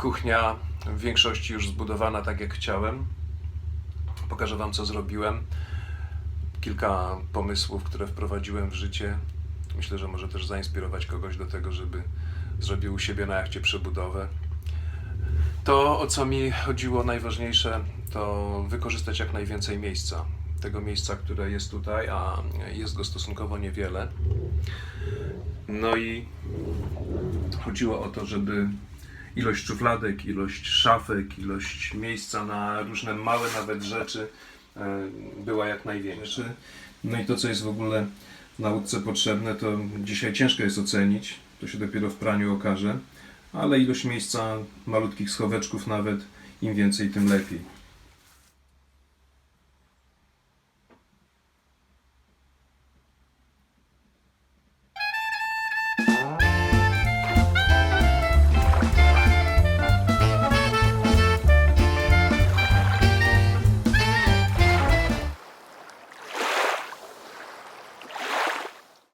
kuchnia w większości już zbudowana tak jak chciałem. Pokażę Wam, co zrobiłem. Kilka pomysłów, które wprowadziłem w życie. Myślę, że może też zainspirować kogoś do tego, żeby zrobił u siebie na jachcie przebudowę. To, o co mi chodziło najważniejsze, to wykorzystać jak najwięcej miejsca. Tego miejsca, które jest tutaj, a jest go stosunkowo niewiele. No i chodziło o to, żeby ilość szufladek, ilość szafek, ilość miejsca na różne małe nawet rzeczy e, była jak największa. No i to, co jest w ogóle nauce potrzebne, to dzisiaj ciężko jest ocenić, to się dopiero w praniu okaże, ale ilość miejsca, malutkich schoweczków nawet, im więcej, tym lepiej.